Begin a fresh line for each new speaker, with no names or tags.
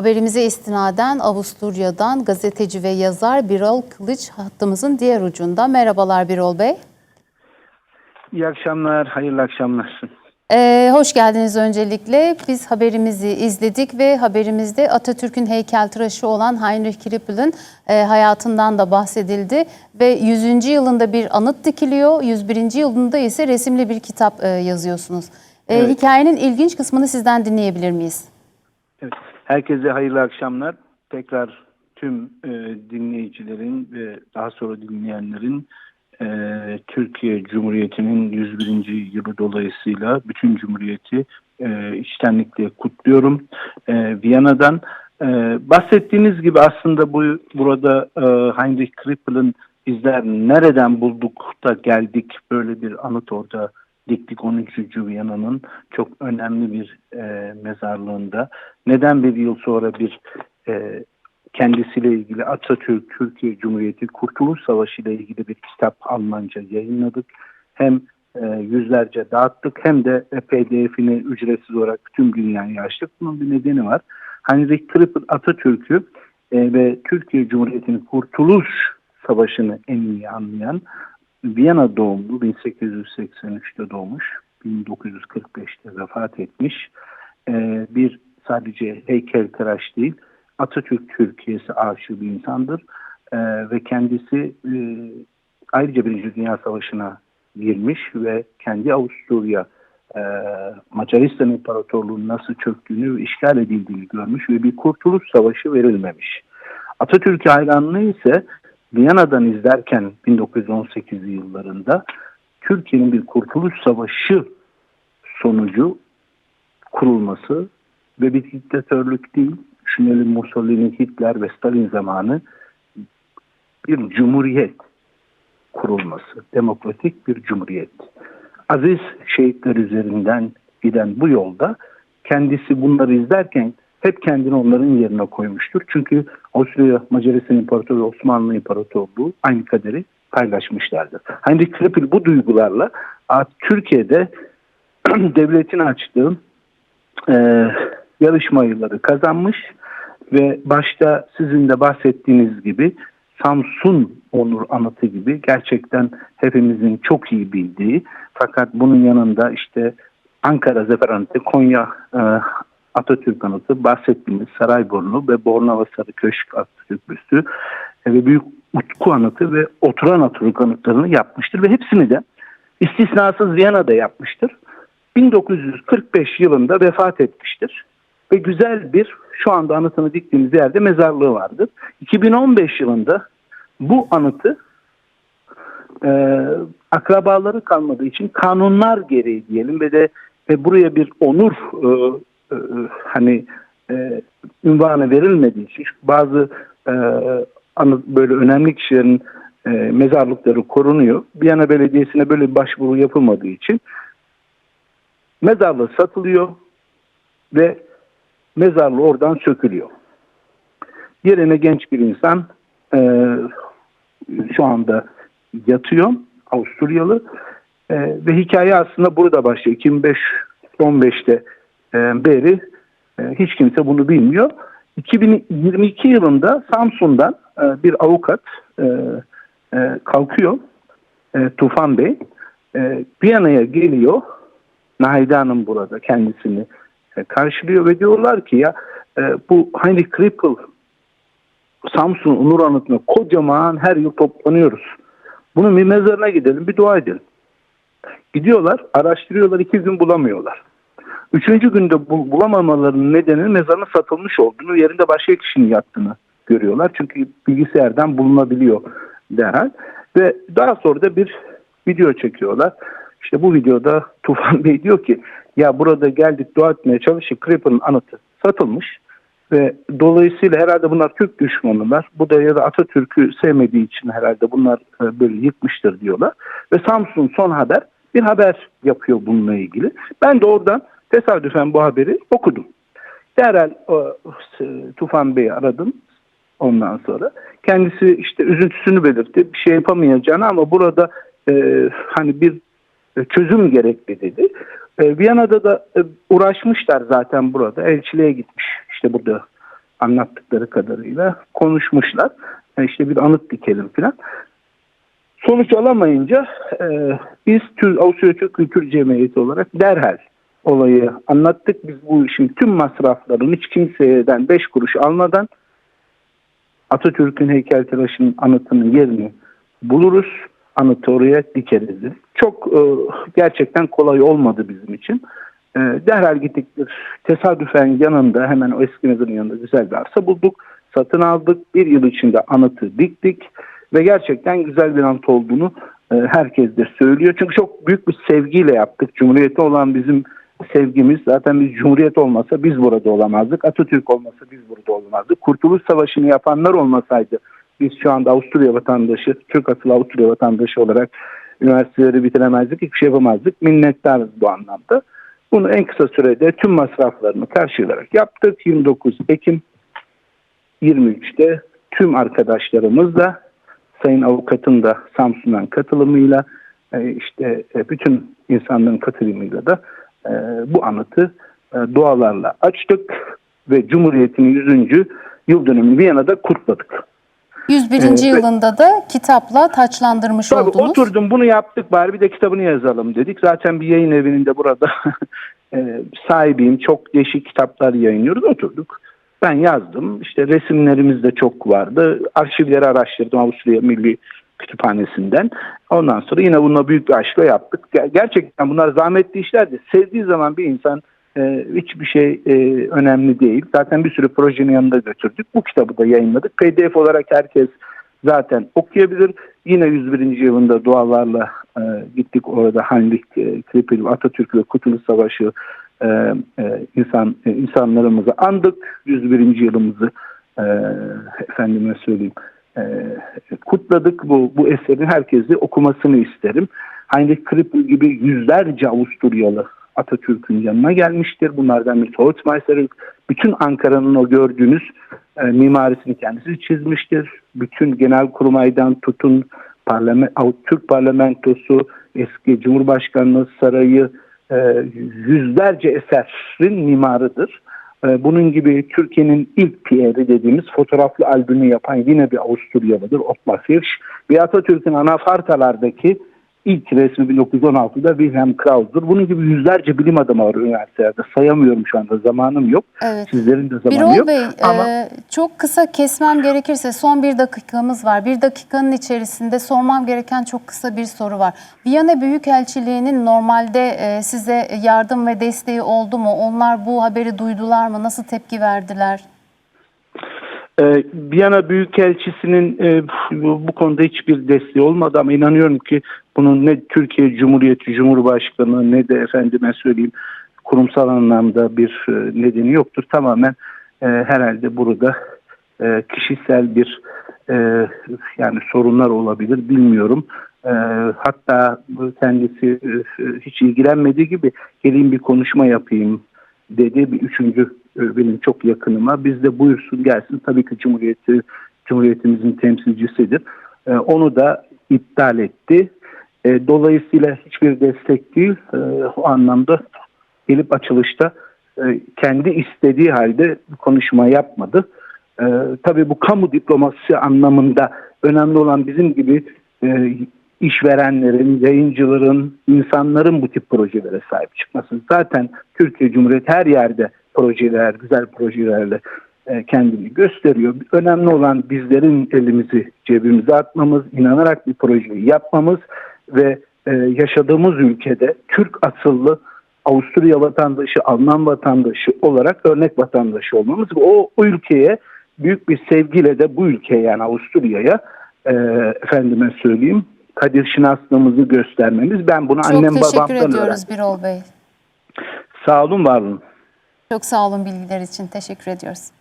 Haberimize istinaden Avusturya'dan gazeteci ve yazar Birol Kılıç hattımızın diğer ucunda. Merhabalar Birol Bey.
İyi akşamlar, hayırlı akşamlar.
Ee, hoş geldiniz öncelikle. Biz haberimizi izledik ve haberimizde Atatürk'ün heykeltıraşı olan Heinrich Krippel'in e, hayatından da bahsedildi. Ve 100. yılında bir anıt dikiliyor, 101. yılında ise resimli bir kitap e, yazıyorsunuz. E,
Evet.
Hikayenin ilginç kısmını sizden dinleyebilir miyiz?
Evet, herkese hayırlı akşamlar. Tekrar tüm e, dinleyicilerin ve daha sonra dinleyenlerin e, Türkiye Cumhuriyeti'nin 101. yılı dolayısıyla bütün Cumhuriyeti e, içtenlikle kutluyorum. E, Viyana'dan e, bahsettiğiniz gibi aslında bu burada e, Heinrich Krippel'in bizler nereden bulduk da geldik böyle bir anıt orada diktik 13. Viyana'nın çok önemli bir e, mezarlığında. Neden bir yıl sonra bir e, kendisiyle ilgili Atatürk, Türkiye Cumhuriyeti, Kurtuluş Savaşı ile ilgili bir kitap Almanca yayınladık. Hem e, yüzlerce dağıttık hem de PDF'ini ücretsiz olarak tüm dünyaya açtık. Bunun bir nedeni var. Heinrich Krippel Atatürk'ü e, ve Türkiye Cumhuriyeti'nin Kurtuluş Savaşı'nı en iyi anlayan Viyana doğumlu 1883'te doğmuş 1945'te vefat etmiş Ee, bir sadece heykeltıraş değil Atatürk Türkiye'si aşığı bir insandır Ee, ve kendisi e, ayrıca Birinci Dünya Savaşı'na girmiş ve kendi Avusturya e, Macaristan İmparatorluğu'nun nasıl çöktüğünü ve işgal edildiğini görmüş ve bir kurtuluş savaşı verilmemiş. Atatürk hayranlığı ise Viyana'dan izlerken 1918 yıllarında Türkiye'nin bir kurtuluş savaşı sonucu kurulması ve bir diktatörlük değil, düşünelim Mussolini, Hitler ve Stalin zamanı bir cumhuriyet kurulması, demokratik bir cumhuriyet. Aziz şehitler üzerinden giden bu yolda kendisi bunları izlerken hep kendini onların yerine koymuştur. Çünkü Avusturya Macaristan İmparatorluğu, Osmanlı İmparatorluğu aynı kaderi paylaşmışlardır. Heinrich Krippel bu duygularla Türkiye'de devletin açtığı e, yarışma yılları kazanmış ve başta sizin de bahsettiğiniz gibi Samsun Onur Anıtı gibi gerçekten hepimizin çok iyi bildiği fakat bunun yanında işte Ankara Zafer Anıtı, Konya e, Atatürk Anıtı, bahsettiğimiz Sarayburnu ve Bornova Sarı Köşk Atatürk Büstü e, ve Büyük Utku Anıtı ve Oturan Atatürk Anıtlarını yapmıştır ve hepsini de istisnasız Viyana'da yapmıştır. 1945 yılında vefat etmiştir ve güzel bir şu anda anıtını diktiğimiz yerde mezarlığı vardır. 2015 yılında bu anıtı e, akrabaları kalmadığı için kanunlar gereği diyelim ve de ve buraya bir onur e, e, hani e, ünvanı verilmediği için bazı e, böyle önemli kişilerin e, mezarlıkları korunuyor. Viyana Belediyesi'ne böyle bir başvuru yapılmadığı için mezarlığı satılıyor ve mezarlığı oradan sökülüyor. Yerine genç bir insan e, şu anda yatıyor Avusturyalı E, ve hikaye aslında burada başlıyor. 2005-15'te e, beri e, hiç kimse bunu bilmiyor. 2022 yılında Samsun'dan e, bir avukat e, kalkıyor Tufan Bey Viyana'ya geliyor Nahide Hanım burada kendisini karşılıyor ve diyorlar ki ya bu Heinrich Krippel Samsun Onur Anıtı'na kocaman her yıl toplanıyoruz. Bunun bir mezarına gidelim bir dua edelim. Gidiyorlar araştırıyorlar iki gün bulamıyorlar. Üçüncü günde bu, bulamamalarının nedeni mezarın satılmış olduğunu yerinde başka kişinin yattığını görüyorlar. Çünkü bilgisayardan bulunabiliyor derhal. Ve daha sonra da bir video çekiyorlar. İşte bu videoda Tufan Bey diyor ki ya burada geldik dua etmeye çalışıp Krippel'in anıtı satılmış ve dolayısıyla herhalde bunlar Türk düşmanılar. Bu da ya da Atatürk'ü sevmediği için herhalde bunlar e, böyle yıkmıştır diyorlar. Ve Samsun Son Haber bir haber yapıyor bununla ilgili. Ben de oradan tesadüfen bu haberi okudum. Derhal o, e, Tufan Bey'i aradım ondan sonra. Kendisi işte üzüntüsünü belirtti. Bir şey yapamayacağını ama burada e, hani bir çözüm gerekli dedi. E, Viyana'da da e, uğraşmışlar zaten burada. Elçiliğe gitmiş. İşte burada anlattıkları kadarıyla konuşmuşlar. E, işte bir anıt dikelim falan. Sonuç alamayınca e, biz Tür, Avusturya Türk Kültür Cemiyeti olarak derhal olayı anlattık. Biz bu işin tüm masraflarını hiç kimseden beş kuruş almadan Atatürk'ün heykeltıraşının anıtının yerini buluruz. Anıtı oraya dikeriz. Çok e, gerçekten kolay olmadı bizim için. E, derhal gittik. Tesadüfen yanında hemen o eski mezarın yanında güzel bir arsa bulduk. Satın aldık. Bir yıl içinde anıtı diktik. Ve gerçekten güzel bir anıt olduğunu e, herkes de söylüyor. Çünkü çok büyük bir sevgiyle yaptık. Cumhuriyete olan bizim sevgimiz zaten biz Cumhuriyet olmasa biz burada olamazdık. Atatürk olmasa biz burada olamazdık. Kurtuluş Savaşı'nı yapanlar olmasaydı biz şu anda Avusturya vatandaşı, Türk asıllı Avusturya vatandaşı olarak üniversiteleri bitiremezdik, hiçbir şey yapamazdık. Minnettarız bu anlamda. Bunu en kısa sürede tüm masraflarını karşılayarak yaptık. 29 Ekim 23'te tüm arkadaşlarımızla Sayın Avukat'ın da Samsun'dan katılımıyla e, işte e, bütün insanların katılımıyla da e, bu anıtı e, dualarla açtık ve Cumhuriyet'in 100. yıl dönümünü Viyana'da kutladık.
101.
Evet.
yılında da kitapla taçlandırmış
Tabii
oldunuz.
oturdum bunu yaptık bari bir de kitabını yazalım dedik. Zaten bir yayın evinin de burada e, sahibiyim. Çok değişik kitaplar yayınlıyoruz. Oturduk. Ben yazdım. İşte resimlerimiz de çok vardı. Arşivleri araştırdım Avusturya Milli Kütüphanesi'nden. Ondan sonra yine bununla büyük bir aşkla yaptık. Ger- Gerçekten bunlar zahmetli işlerdi. Sevdiği zaman bir insan e, hiçbir şey e, önemli değil. Zaten bir sürü projenin yanında götürdük. Bu kitabı da yayınladık. PDF olarak herkes zaten okuyabilir. Yine 101. yılında dualarla e, gittik orada Heinrich e, Krippel, Atatürk ve Kurtuluş Savaşı e, e, insan e, insanlarımızı andık. 101. yılımızı e, efendime söyleyeyim kutladık. Bu, bu eserin herkesi okumasını isterim. Heinrich Krippel gibi yüzlerce Avusturyalı Atatürk'ün yanına gelmiştir. Bunlardan bir Tolstmeister, bütün Ankara'nın o gördüğünüz e, mimarisini kendisi çizmiştir. Bütün genel kurmaydan tutun parlament, Türk parlamentosu, eski Cumhurbaşkanlığı sarayı e, yüzlerce eserin mimarıdır. E, bunun gibi Türkiye'nin ilk Pierre'i dediğimiz fotoğraflı albümü yapan yine bir Avusturyalıdır Ottmar Hirsch. Ve Atatürk'ün anafartalardaki ilk resmi 1916'da Wilhelm Kraus'dur. Bunun gibi yüzlerce bilim adamı var üniversitelerde. Sayamıyorum şu anda zamanım yok.
Evet.
Sizlerin de zamanı
Birol
yok.
Bey,
Ama
e, çok kısa kesmem gerekirse son bir dakikamız var. Bir dakikanın içerisinde sormam gereken çok kısa bir soru var. Viyana Büyükelçiliği'nin normalde e, size yardım ve desteği oldu mu? Onlar bu haberi duydular mı? Nasıl tepki verdiler?
Ee, Viyana Büyükelçisi'nin e, bu konuda hiçbir desteği olmadı ama inanıyorum ki bunun ne Türkiye Cumhuriyeti Cumhurbaşkanı ne de efendime söyleyeyim kurumsal anlamda bir e, nedeni yoktur. Tamamen e, herhalde burada e, kişisel bir e, yani sorunlar olabilir bilmiyorum. E, hatta kendisi e, hiç ilgilenmediği gibi geleyim bir konuşma yapayım dedi bir üçüncü e, benim çok yakınıma. Biz de buyursun gelsin. Tabii ki Cumhuriyeti Cumhuriyetimizin temsilcisidir. E, onu da iptal etti. E, dolayısıyla hiçbir destek değil. E, o anlamda gelip açılışta e, kendi istediği halde konuşma yapmadı. E, tabii bu kamu diplomasisi anlamında önemli olan bizim gibi e, işverenlerin, yayıncıların, insanların bu tip projelere sahip çıkması. Zaten Türkiye Cumhuriyeti her yerde projeler, güzel projelerle e, kendini gösteriyor. Önemli olan bizlerin elimizi cebimize atmamız, inanarak bir projeyi yapmamız ve e, yaşadığımız ülkede Türk asıllı Avusturya vatandaşı, Alman vatandaşı olarak örnek vatandaşı olmamız ve o, o ülkeye büyük bir sevgiyle de bu ülkeye yani Avusturya'ya e, efendime söyleyeyim kadir şinaslığımızı göstermemiz. Ben bunu
Çok
annem
teşekkür
babamdan
ediyoruz
öğrendim.
Birol Bey.
Sağ olun var olun.
Çok sağ olun bilgiler için. Teşekkür ediyoruz.